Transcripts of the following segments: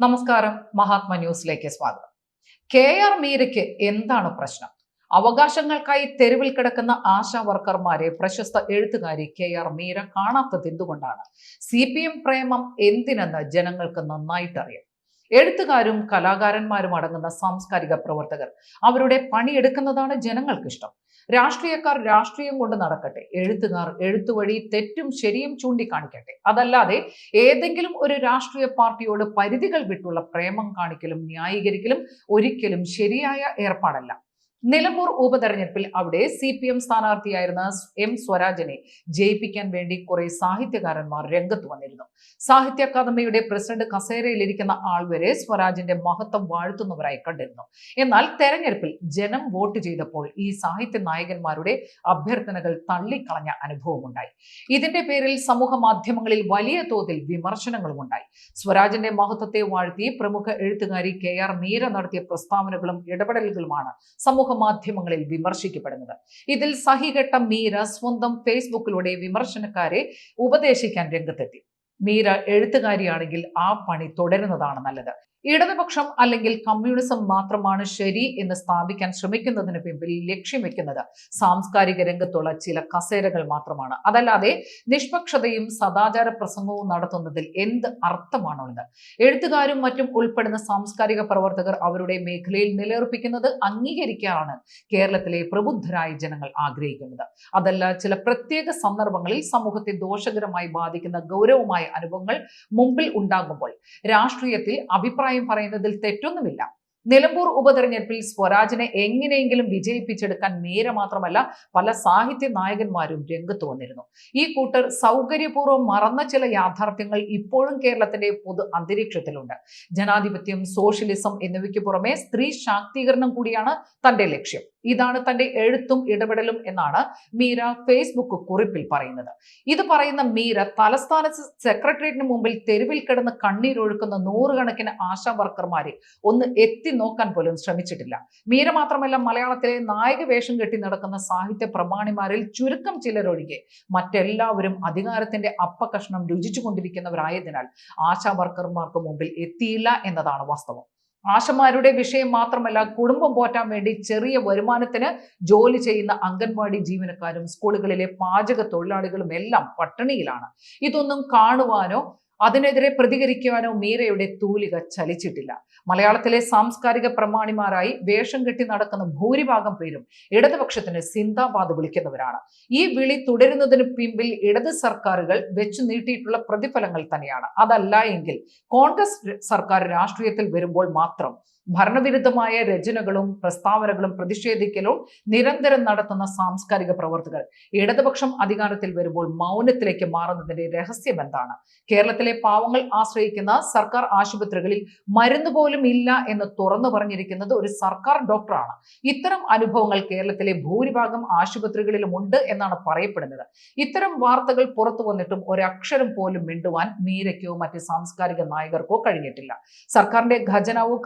നമസ്കാരം മഹാത്മ ന്യൂസിലേക്ക് സ്വാഗതം. കെ ആർ മീരയ്ക്ക് എന്താണ് പ്രശ്നം? അവകാശങ്ങൾക്കായി തെരുവിൽ കിടക്കുന്ന ആശാ വർക്കർമാരെ പ്രശസ്ത എഴുത്തുകാരി കെ ആർ മീര കാണാത്തത് എന്തുകൊണ്ടാണ്? സി പി എം പ്രേമം എന്തിനെന്ന് ജനങ്ങൾക്ക് നന്നായിട്ട് അറിയാം എഴുത്തുകാരും കലാകാരന്മാരും അടങ്ങുന്ന സാംസ്കാരിക പ്രവർത്തകർ. അവരുടെ പണിയെടുക്കുന്നതാണ് ജനങ്ങൾക്കിഷ്ടം രാഷ്ട്രീയക്കാർ രാഷ്ട്രീയം കൊണ്ട് നടക്കട്ടെ. എഴുത്തുകാർ എഴുത്തുവഴി തെറ്റും ശരിയും ചൂണ്ടിക്കാണിക്കട്ടെ. അതല്ലാതെ ഏതെങ്കിലും ഒരു രാഷ്ട്രീയ പാർട്ടിയോട് പരിധികൾ വിട്ടുള്ള പ്രേമം കാണിക്കലും ന്യായീകരിക്കലും ഒരിക്കലും ശരിയായ ഏർപ്പാടല്ല. നിലമ്പൂർ ഉപതെരഞ്ഞെടുപ്പിൽ അവിടെ സി പി എം സ്ഥാനാർത്ഥിയായിരുന്ന എം സ്വരാജനെ ജയിപ്പിക്കാൻ വേണ്ടി കുറെ സാഹിത്യകാരന്മാർ രംഗത്ത് വന്നിരുന്നു. സാഹിത്യ അക്കാദമിയുടെ പ്രസിഡന്റ് കസേരയിലിരിക്കുന്ന ആൾ വരെ സ്വരാജിന്റെ മഹത്വം വാഴ്ത്തുന്നവരായി കണ്ടിരുന്നു. എന്നാൽ തെരഞ്ഞെടുപ്പിൽ ജനം വോട്ട് ചെയ്തപ്പോൾ ഈ സാഹിത്യ നായകന്മാരുടെ അഭ്യർത്ഥനകൾ തള്ളിക്കളഞ്ഞ അനുഭവമുണ്ടായി. ഇതിന്റെ പേരിൽ സമൂഹ മാധ്യമങ്ങളിൽ വലിയ തോതിൽ വിമർശനങ്ങളും ഉണ്ടായി. സ്വരാജിന്റെ മഹത്വത്തെ വാഴ്ത്തി പ്രമുഖ എഴുത്തുകാരി കെ ആർ മീര നടത്തിയ പ്രസ്താവനകളും ഇടപെടലുകളുമാണ് സമൂഹ മാധ്യമങ്ങളിൽ വിമർശിക്കപ്പെടുന്നത്. ഇതിൽ സഹികെട്ട മീര സ്വന്തം ഫേസ്ബുക്കിലൂടെ വിമർശനക്കാരെ ഉപദേശിക്കാൻ രംഗത്തെത്തി. മീര എഴുത്തുകാരിയാണെങ്കിൽ ആ പണി തുടരുന്നതാണ് നല്ലത്. ഇടതുപക്ഷം അല്ലെങ്കിൽ കമ്മ്യൂണിസം മാത്രമാണ് ശരി എന്ന് സ്ഥാപിക്കാൻ ശ്രമിക്കുന്നതിന് പിമ്പിൽ ലക്ഷ്യം വെക്കുന്നത്. സാംസ്കാരിക രംഗത്തുള്ള ചില കസേരകൾ മാത്രമാണ്. അതല്ലാതെ നിഷ്പക്ഷതയും സദാചാര പ്രസംഗവും നടത്തുന്നതിൽ എന്ത് അർത്ഥമാണുള്ളത്? എഴുത്തുകാരും മറ്റും ഉൾപ്പെടുന്ന സാംസ്കാരിക പ്രവർത്തകർ അവരുടെ മേഖലയിൽ നിലയുറപ്പിക്കുന്നത് അംഗീകരിക്കാനാണ് കേരളത്തിലെ പ്രബുദ്ധരായ ജനങ്ങൾ ആഗ്രഹിക്കുന്നത്. അതല്ല ചില പ്രത്യേക സന്ദർഭങ്ങളിൽ സമൂഹത്തെ ദോഷകരമായി ബാധിക്കുന്ന ഗൗരവമായ അനുഭവങ്ങൾ മുമ്പിൽ ഉണ്ടാകുമ്പോൾ രാഷ്ട്രീയത്തിൽ അഭിപ്രായം പറയുന്നതിൽ തെറ്റൊന്നുമില്ല. നിലമ്പൂർ ഉപതെരഞ്ഞെടുപ്പിൽ സ്വരാജിനെ എങ്ങനെയെങ്കിലും വിജയിപ്പിച്ചെടുക്കാൻ നേരെ മാത്രമല്ല പല സാഹിത്യ നായകന്മാരും രംഗത്ത് വന്നിരുന്നു. ഈ കൂട്ടർ സൗകര്യപൂർവം മറന്ന ചില യാഥാർത്ഥ്യങ്ങൾ ഇപ്പോഴും കേരളത്തിന്റെ പൊതു അന്തരീക്ഷത്തിലുണ്ട്. ജനാധിപത്യം സോഷ്യലിസം എന്നിവയ്ക്ക് പുറമെ സ്ത്രീ ശാക്തീകരണം കൂടിയാണ് തന്റെ ലക്ഷ്യം. ഇതാണ് തന്റെ എഴുത്തും ഇടപെടലും എന്നാണ് മീര ഫേസ്ബുക്ക് കുറിപ്പിൽ പറയുന്നത്. ഇത് പറയുന്ന മീര തലസ്ഥാന സെക്രട്ടേറിയറ്റിന് മുമ്പിൽ തെരുവിൽ കിടന്ന് കണ്ണീരൊഴുക്കുന്ന നൂറുകണക്കിന് ആശാ വർക്കർമാരെ ഒന്ന് എത്തി നോക്കാൻ പോലും ശ്രമിച്ചിട്ടില്ല. മീര മാത്രമല്ല മലയാളത്തിലെ നായക വേഷം കെട്ടി നടക്കുന്ന സാഹിത്യ പ്രമാണിമാരിൽ ചുരുക്കം ചിലരൊഴികെ മറ്റെല്ലാവരും അധികാരത്തിന്റെ അപ്പകഷ്ണം രുചിച്ചുകൊണ്ടിരിക്കുന്നവരായതിനാൽ ആശാ വർക്കർമാർക്ക് മുമ്പിൽ എത്തിയില്ല എന്നതാണ് വാസ്തവം. ആശമാരുടെ വിഷയം മാത്രമല്ല കുടുംബം പോറ്റാൻ വേണ്ടി ചെറിയ വരുമാനത്തിന് ജോലി ചെയ്യുന്ന അംഗൻവാടി ജീവനക്കാരും സ്കൂളുകളിലെ പാചക തൊഴിലാളികളും എല്ലാം പട്ടിണിയിലാണ്. ഇതൊന്നും കാണുവാനോ അതിനെതിരെ പ്രതികരിക്കുവാനോ മീരയുടെ തൂലിക ചലിച്ചിട്ടില്ല. മലയാളത്തിലെ സാംസ്കാരിക പ്രമാണിമാരായി വേഷം കെട്ടി നടക്കുന്ന ഭൂരിഭാഗം പേരും ഇടതുപക്ഷത്തിന് സിന്താബാദ് വിളിക്കുന്നവരാണ്. ഈ വിളി തുടരുന്നതിന് പിമ്പിൽ ഇടത് സർക്കാരുകൾ വെച്ചു നീട്ടിയിട്ടുള്ള പ്രതിഫലങ്ങൾ തന്നെയാണ്. അതല്ല എങ്കിൽ കോൺഗ്രസ് സർക്കാർ രാഷ്ട്രീയത്തിൽ വരുമ്പോൾ മാത്രം ഭരണവിരുദ്ധമായ രചനകളും പ്രസ്താവനകളും പ്രതിഷേധിക്കലും നിരന്തരം നടത്തുന്ന സാംസ്കാരിക പ്രവർത്തകർ. ഇടതുപക്ഷം അധികാരത്തിൽ വരുമ്പോൾ മൗനത്തിലേക്ക് മാറുന്നതിന്റെ രഹസ്യം എന്താണ്? കേരളത്തിലെ പാവങ്ങൾ ആശ്രയിക്കുന്ന സർക്കാർ ആശുപത്രികളിൽ മരുന്ന് പോലും ഇല്ല എന്ന് തുറന്നു പറഞ്ഞിരിക്കുന്നത് ഒരു സർക്കാർ ഡോക്ടറാണ്. ഇത്തരം അനുഭവങ്ങൾ കേരളത്തിലെ ഭൂരിഭാഗം ആശുപത്രികളിലും ഉണ്ട് എന്നാണ് പറയപ്പെടുന്നത്. ഇത്തരം വാർത്തകൾ പുറത്തു വന്നിട്ടും ഒരക്ഷരം പോലും മിണ്ടുവാൻ മീരയ്ക്കോ മറ്റ് സാംസ്കാരിക നായകർക്കോ കഴിഞ്ഞിട്ടില്ല. സർക്കാരിന്റെ ഖജനാവ്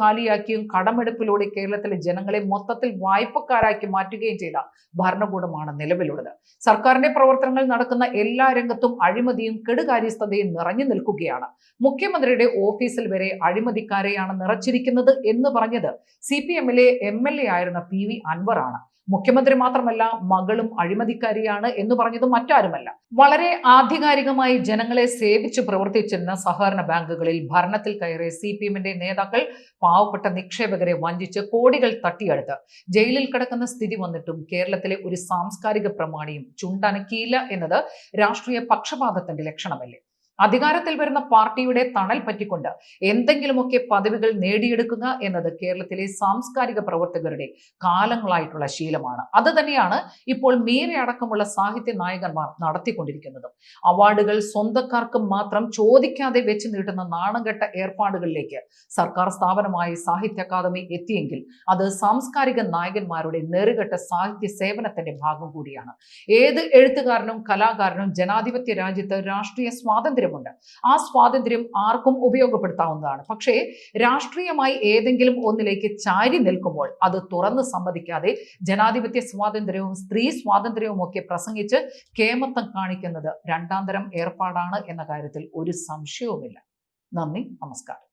കാലിയാക്കിയും കടമെടുപ്പിലൂടെ കേരളത്തിലെ ജനങ്ങളെ മൊത്തത്തിൽ വായ്പക്കാരാക്കി മാറ്റുകയും ചെയ്ത ഭരണകൂടമാണ് നിലവിലുള്ളത്. സർക്കാരിന്റെ പ്രവർത്തനങ്ങൾ നടക്കുന്ന എല്ലാ രംഗത്തും അഴിമതിയും കെടുകാര്യസ്ഥതയും നിറഞ്ഞു നിൽക്കുകയാണ്. മുഖ്യമന്ത്രിയുടെ ഓഫീസിൽ വരെ അഴിമതിക്കാരെയാണ് നിറച്ചിരിക്കുന്നത് എന്ന് പറഞ്ഞത് സി പി എമ്മിലെ എം എൽ എ ആയിരുന്ന പി വി അൻവറാണ്. മുഖ്യമന്ത്രി മാത്രമല്ല മകളും അഴിമതിക്കാരിയാണ് എന്ന് പറഞ്ഞത് മറ്റാരുമല്ല. വളരെ ആധികാരികമായി ജനങ്ങളെ സേവിച്ച് പ്രവർത്തിച്ചിരുന്ന സഹകരണ ബാങ്കുകളിൽ ഭരണത്തിൽ കയറി സി പി എമ്മിന്റെ നേതാക്കൾ പാവപ്പെട്ട നിക്ഷേപകരെ വഞ്ചിച്ച് കോടികൾ തട്ടിയെടുത്ത് ജയിലിൽ കിടക്കുന്ന സ്ഥിതി വന്നിട്ടും കേരളത്തിലെ ഒരു സാംസ്കാരിക പ്രമാണിയും ചുണ്ടനക്കിയില്ല എന്നത് രാഷ്ട്രീയ പക്ഷപാതത്തിന്റെ ലക്ഷണമല്ലേ? അധികാരത്തിൽ വരുന്ന പാർട്ടിയുടെ തണൽ പറ്റിക്കൊണ്ട് എന്തെങ്കിലുമൊക്കെ പദവികൾ നേടിയെടുക്കുക എന്നത് കേരളത്തിലെ സാംസ്കാരിക പ്രവർത്തകരുടെ കാലങ്ങളായിട്ടുള്ള ശീലമാണ്. അത് തന്നെയാണ് ഇപ്പോൾ മീര അടക്കമുള്ള സാഹിത്യ നായകന്മാർ നടത്തിക്കൊണ്ടിരിക്കുന്നതും. അവാർഡുകൾ സ്വന്തക്കാർക്ക് മാത്രം ചോദിക്കാതെ വെച്ച് നീട്ടുന്ന നാണംകെട്ട ഏർപ്പാടുകളിലേക്ക് സർക്കാർ സ്ഥാപനമായി സാഹിത്യ അക്കാദമി എത്തിയെങ്കിൽ അത് സാംസ്കാരിക നായകന്മാരുടെ നെറുകെട്ട സാഹിത്യ സേവനത്തിന്റെ ഭാഗം കൂടിയാണ്. ഏത് എഴുത്തുകാരനും കലാകാരനും ജനാധിപത്യ രാജ്യത്ത് രാഷ്ട്രീയ സ്വാതന്ത്ര്യം സ്വാതന്ത്ര്യമുണ്ട്. ആ സ്വാതന്ത്ര്യം ആർക്കും ഉപയോഗപ്പെടുത്താവുന്നതാണ്. പക്ഷേ രാഷ്ട്രീയമായി ഏതെങ്കിലും ഒന്നിലേക്ക് ചാരി നിൽക്കുമ്പോൾ അത് തുറന്ന് സമ്മതിക്കാതെ ജനാധിപത്യ സ്വാതന്ത്ര്യവും സ്ത്രീ സ്വാതന്ത്ര്യവും ഒക്കെ പ്രസംഗിച്ച് കേമത്തം കാണിക്കുന്നത് രണ്ടാം തരം ഏർപ്പാടാണ് എന്ന കാര്യത്തിൽ ഒരു സംശയവുമില്ല. നന്ദി നമസ്കാരം.